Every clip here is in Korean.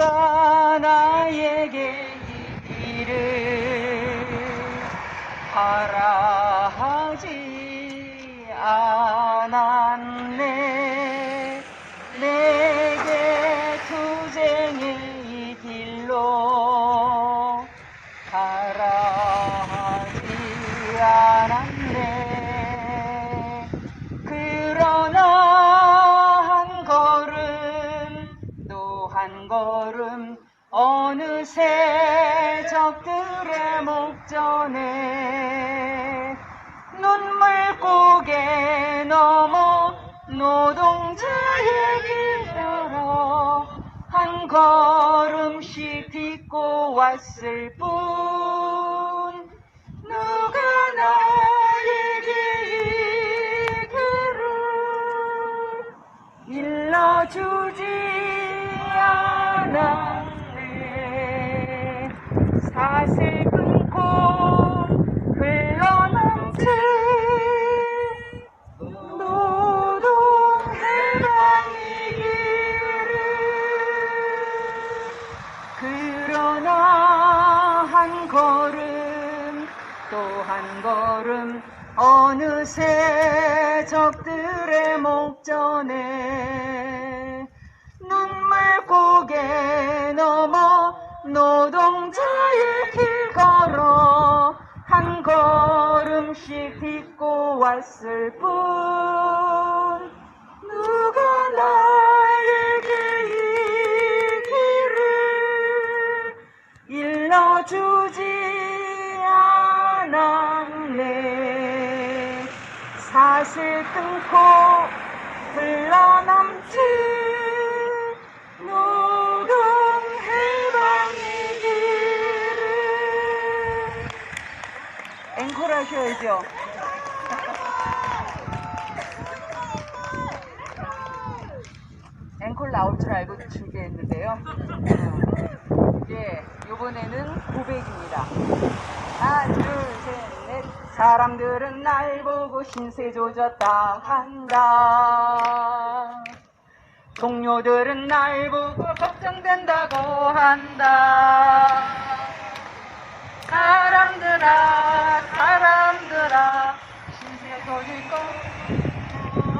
누가 나에게 이 길을 하라 하지 않았네. 내게 투쟁의 이 길로 가라 하지 않았네 걸음 어느새 적들의 목전에 눈물 고개 넘어 노동자의 길 따라 한 걸음씩 딛고 왔을 뿐. 누가 나에게 이 길을 일러주지 않았네 사슬 끊고 흘러넘칠 노동 해방의 길을 그러나 한 걸음 또 한 걸음 어느새 적들의 목전에 눈물고개 넘어 노동자의 길 걸어 한 걸음씩 딛고 왔을 뿐. 누가 나에게 이 길을 일러주지 않았네. 사슬 끊고 흘러넘칠 하셔야죠 앵콜 나올 줄 알고 준비했는데요 예, 요번에는 고백입니다. 하나, 둘, 셋, 넷. 사람들은 날 보고 신세 조졌다 한다. 동료들은 날 보고 걱정된다고 한다. 사람들아, 거?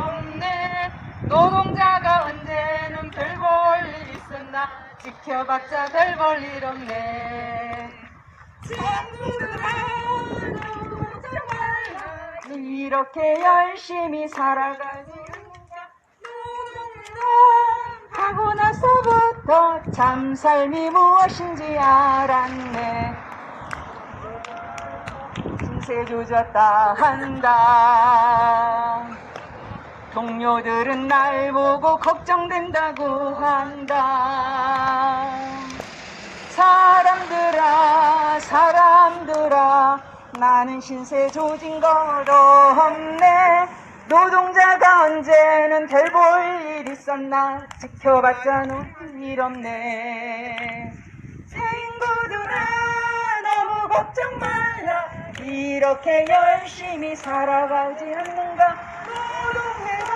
없네. 노동자가 언제는 별 볼일 있었나? 지켜봤자 별 볼일 없네. 이렇게 열심히 살아가지 하고 나서부터 참 삶이 무엇인지 알았네. 신세 조졌다 한다 동료들은 날 보고 걱정된다고 한다. 사람들아, 사람들아, 나는 신세 조진 것 없네. 노동자가 언제는 별 볼 일 있었나? 지켜봤자 눈일 없네. 친구들아, 너무 걱정 말라. 이렇게 열심히 살아가지 않는가? 노동해봐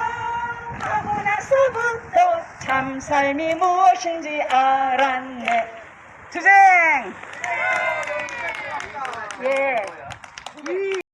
하고 나서부터 참 삶이 무엇인지 알았네. 투쟁! 예.